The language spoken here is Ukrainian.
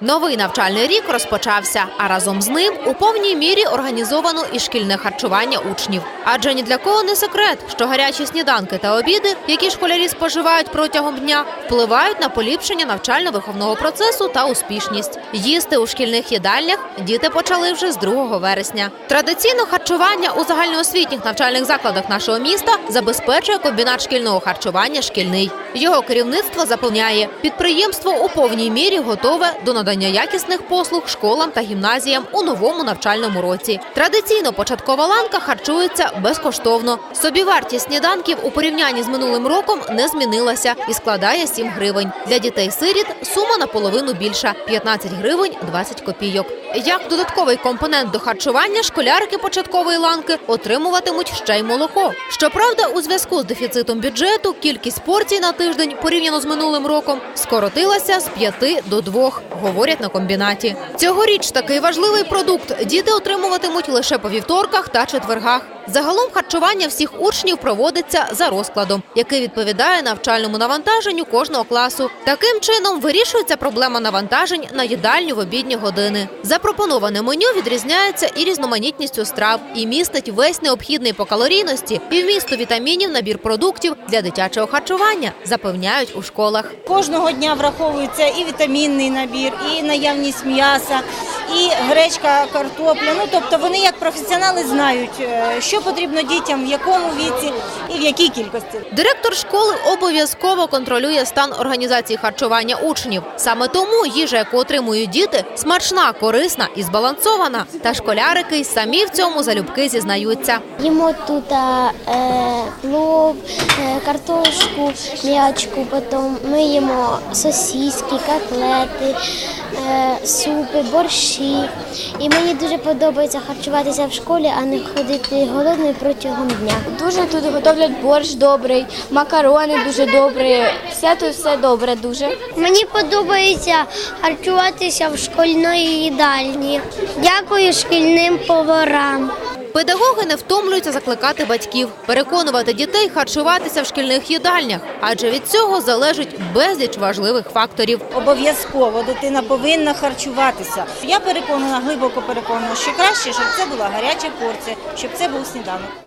Новий навчальний рік розпочався, а разом з ним у повній мірі організовано і шкільне харчування учнів. Адже ні для кого не секрет, що гарячі сніданки та обіди, які школярі споживають протягом дня, впливають на поліпшення навчально-виховного процесу та успішність. Їсти у шкільних їдальнях діти почали вже з 2 вересня. Традиційно харчування у загальноосвітніх навчальних закладах нашого міста забезпечує комбінат шкільного харчування шкільний. Його керівництво запевняє, підприємство у повній мірі готове до надання якісних послуг школам та гімназіям у новому навчальному році. Традиційно початкова ланка харчується безкоштовно. Собівартість сніданків у порівнянні з минулим роком не змінилася і складає 7 гривень. Для дітей-сиріт сума наполовину більша 15 гривень 20 копійок. Як додатковий компонент до харчування школярики початкової ланки отримуватимуть ще й молоко. Щоправда, у зв'язку з дефіцитом бюджету кількість порцій на тиждень порівняно з минулим роком скоротилася з 5 до 2, говорять на комбінаті. Цьогоріч такий важливий продукт діти отримуватимуть лише по вівторках та четвергах. Загалом харчування всіх учнів проводиться за розкладом, який відповідає навчальному навантаженню кожного класу. Таким чином вирішується проблема навантажень на їдальню в обідні години. Запропоноване меню відрізняється і різноманітністю страв, і містить весь необхідний по калорійності і вмісту вітамінів набір продуктів для дитячого харчування, запевняють у школах. Кожного дня враховується і вітамінний набір, і наявність м'яса, і гречка, картопля. Ну тобто вони як професіонали знають, е, що потрібно дітям, в якому віці і в якій кількості. Директор школи обов'язково контролює стан організації харчування учнів. Саме тому їжа, яку отримують діти, смачна, корисна і збалансована. Та школярики й самі в цьому залюбки зізнаються. Їмо тут е, плов, е, картошку, м'ячку, потім ми їмо сосиски, котлети, е, супи, борщі. І мені дуже подобається харчуватися в школі, а не ходити голодною протягом дня. Дуже тут готовлять борщ добрий, макарони дуже добрі. Все тут все добре дуже. Мені подобається харчуватися в шкільної їдальні. Дякую шкільним поварам. Педагоги не втомлюються закликати батьків, переконувати дітей харчуватися в шкільних їдальнях, адже від цього залежить безліч важливих факторів. Обов'язково дитина повинна харчуватися. Я переконана, глибоко переконана, що краще, щоб це була гаряча порція, щоб це був сніданок.